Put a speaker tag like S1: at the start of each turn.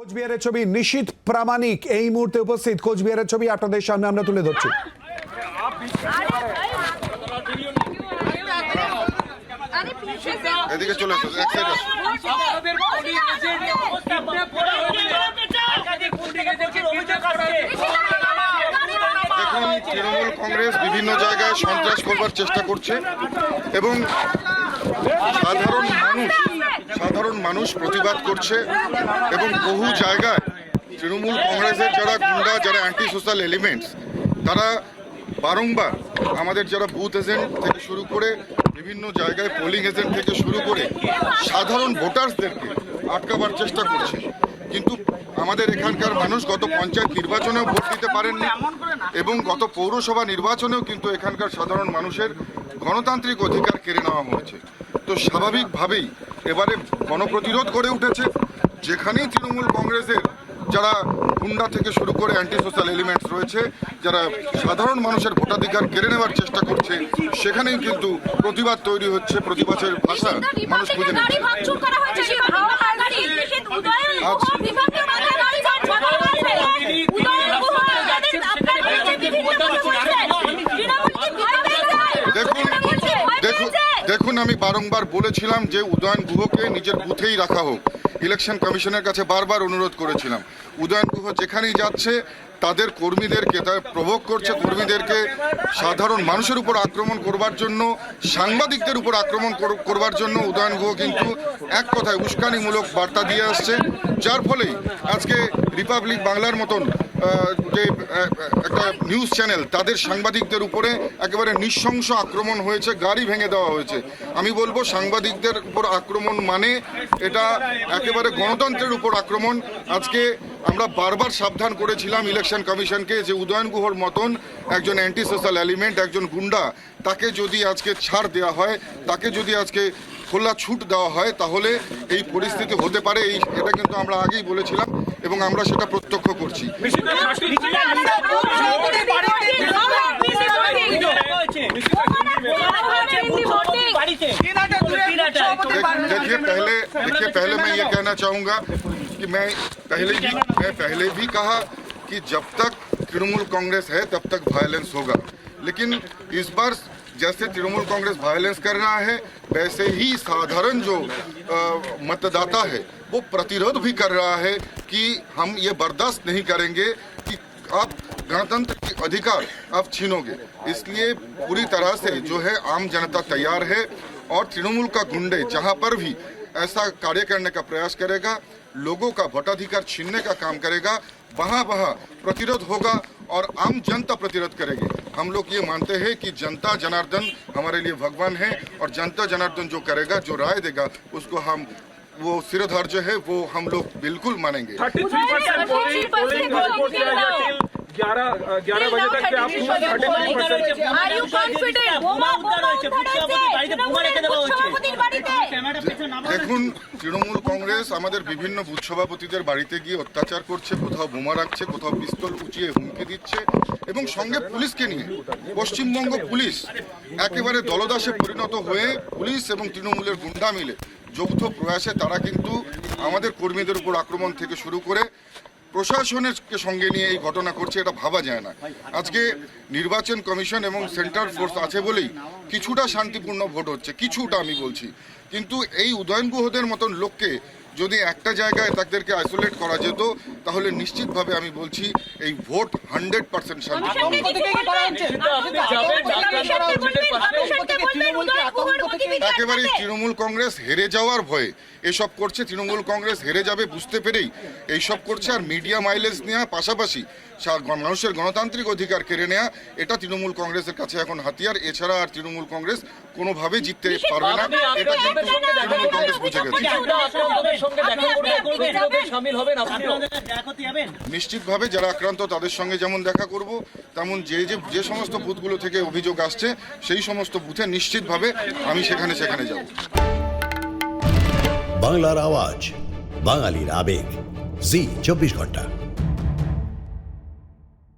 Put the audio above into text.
S1: কোচবিহারের ছবি নিশীত প্রামাণিক এই মুহূর্তে উপস্থিত। কোচবিহারের ছবি আপনাদের সামনে আমরা তুলে ধরছি।
S2: তৃণমূল কংগ্রেস বিভিন্ন জায়গায় সন্ত্রাস করবার চেষ্টা করছে এবং সাধারণ মানুষ সাধারণ মানুষ প্রতিবাদ করছে এবং বহু জায়গায় তৃণমূল কংগ্রেসের যারা গুন্ডা, যারা অ্যান্টি সোশ্যাল এলিমেন্টস তারা বারংবার আমাদের যারা বুথ এজেন্ট থেকে শুরু করে বিভিন্ন জায়গায় পোলিং এজেন্ট থেকে শুরু করে সাধারণ ভোটার্সদেরকে আটকাবার চেষ্টা করছে। কিন্তু আমাদের এখানকার মানুষ গত পঞ্চায়েত নির্বাচনেও ভোট দিতে পারেননি এবং গত পৌরসভা নির্বাচনেও কিন্তু এখানকার সাধারণ মানুষের গণতান্ত্রিক অধিকার কেড়ে নেওয়া হয়েছে। তো স্বাভাবিকভাবেই এবারে গণপ্রতিরোধ করে উঠেছে। যেখানেই তৃণমূল কংগ্রেসের যারা গুন্ডা থেকে শুরু করে অ্যান্টি সোশ্যাল এলিমেন্টস রয়েছে, যারা সাধারণ মানুষের ভোটাধিকার কেড়ে নেওয়ার চেষ্টা করছে, সেখানেই কিন্তু প্রতিবাদ তৈরি হচ্ছে, প্রতিবাদের ভাষা মানুষ খুঁজে নিচ্ছে
S3: ভাঙচুর করা হয়েছে শিবহাওয়ার গাড়ি নিষেধ উদয়ন
S2: আচ্ছা।
S3: বিভাগীয় মাথায় গাড়ি ভাঙচুর করা হয়েছে উদয়ন গুহ আপনাদের আপনাদের বিরুদ্ধে বিভিন্ন কথা বলছেন তৃণমূল কি ভয় পেয়ে যায়
S2: দেখুন
S3: ভয়
S2: দেখুন, আমি বারংবার বলেছিলাম যে উদয়ন গুহকে নিজের বুথেই রাখা হোক। ইলেকশন কমিশনের কাছে বারবার অনুরোধ করেছিলাম। উদয়ন গুহ যেখানেই যাচ্ছে, তাদের কর্মীদেরকে, তারা প্রভোগ করছে কর্মীদেরকে সাধারণ মানুষের উপর আক্রমণ করবার জন্য, সাংবাদিকদের উপর আক্রমণ কর- করবার জন্য উদয়ন গুহ কিন্তু এক কথায় উস্কানিমূলক বার্তা দিয়ে আসছে। যার ফলেই আজকে রিপাবলিক বাংলার মতন যে নিউজ চ্যানেল তাদের সাংবাদিকদের উপরে একেবারে নৃশংস আক্রমণ হয়েছে, গাড়ি ভেঙে দেওয়া হয়েছে। আমি বলব, সাংবাদিকদের উপর আক্রমণ মানে এটা একেবারে গণতন্ত্রের উপর আক্রমণ। আজকে আমরা বারবার সাবধান করেছিলাম ইলেকশন কমিশনকে যে উদয়ন গুহর মতন একজন অ্যান্টি সোশ্যাল এলিমেন্ট একজন গুন্ডা, তাকে যদি আজকে ছাড় দেওয়া হয়, তাকে যদি আজকে খোলা ছুট দেওয়া হয় তাহলে এই পরিস্থিতি হতে পারে এই এটা কিন্তু আমরা আগেই বলেছিলাম এবং আমরা সেটা প্রত্যক্ষ করছি देख- देखिए पहले देखिए पहले मैं ये कहना चाहूंगा कि मैं पहले भी मैं पहले भी कहा कि जब तक तृणमूल कांग्रेस है तब तक वायलेंस होगा लेकिन इस बार जैसे तृणमूल कांग्रेस वायलेंस कर रहा है, वैसे ही साधारण जो मतदाता है, वो प्रतिरोध भी कर रहा है कि हम ये बर्दाश्त नहीं करेंगे कि आप गणतंत्र के अधिकार आप छीनोगे। इसलिए पूरी तरह से जो है आम जनता तैयार है और तृणमूल का गुंडे जहाँ पर भी ऐसा कार्य करने का प्रयास करेगा, लोगों का भोटाधिकार छीनने का काम करेगा वहाँ वहाँ प्रतिरोध होगा और आम जनता प्रतिरोध करेगी। हम लोग ये मानते हैं कि जनता जनार्दन हमारे लिए भगवान है और जनता जनार्दन जो करेगा जो राय देगा उसको हम वो सिरधार जो है वो हम लोग बिल्कुल मानेंगे।
S4: Thirty three percent polling polling report किया गया टिल ग्यारह ग्यारह बजे तक के आप thirty three percent
S3: Are you confident? বোমা বোমা উদ্ধার হয়েছে তৃণমূলের সভাপতির বাড়িতে
S2: দেখুন তৃণমূল কংগ্রেস আমাদের বিভিন্ন বুথ সভাপতিদের বাড়িতে গিয়ে অত্যাচার করছে কোথাও বোমা রাখছে কোথাও পিস্তল উঁচিয়ে হুমকি দিচ্ছে এবং সঙ্গে পুলিশকে নিয়ে পশ্চিমবঙ্গ পুলিশ একেবারে দলদাসে পরিণত হয়ে পুলিশ এবং তৃণমূলের গুন্ডা মিলে যৌথ প্রয়াসে তারা কিন্তু আমাদের কর্মীদের উপর আক্রমণ থেকে শুরু করে প্রশাসনের সঙ্গে নিয়ে এই ঘটনা করছে এটা ভাবা যায় না। আজকে নির্বাচন কমিশন এবং সেন্ট্রাল ফোর্স আছে বলেই কিছুটা শান্তিপূর্ণ ভোট হচ্ছে, কিছুটা আমি বলছি। কিন্তু এই উদয়ন গুহদের মতন লোককে যদি একটা জায়গায় তাদেরকে আইসোলেট করা যেত তাহলে নিশ্চিতভাবে আমি বলছি এই ভোট হান্ড্রেড পার্সেন্ট শান্তিপূর্ণ একেবারেই তৃণমূল কংগ্রেস হেরে যাওয়ার ভয়ে। এসব করছে তৃণমূল কংগ্রেস হেরে যাবে বুঝতে পেরেই। এইসব করছে আর মিডিয়া মাইলেজ নেওয়া পাশাপাশি মানুষের গণতান্ত্রিক অধিকার কেড়ে নেওয়া এটা তৃণমূল কংগ্রেসের কাছে এখন হাতিয়ার। এছাড়া আর তৃণমূল কংগ্রেস কোনোভাবে জিততে পারবে না। এটা কিন্তু তৃণমূল কংগ্রেস বুঝে গেছে।
S5: সঙ্গে দেখা করবে করবে শামিল হবেন আপনিও।
S2: নিশ্চিতভাবে যারা আক্রান্ত তাদের সঙ্গে যেমন দেখা করব তেমন যে যে যে সমস্ত বুথগুলো থেকে অভিযোগ আসছে সেই সমস্ত বুথে নিশ্চিতভাবে আমি সেখানে সেখানে যাব।
S6: বাংলার আওয়াজ বাঙালির আবেগ। জি চব্বিশ ঘণ্টা।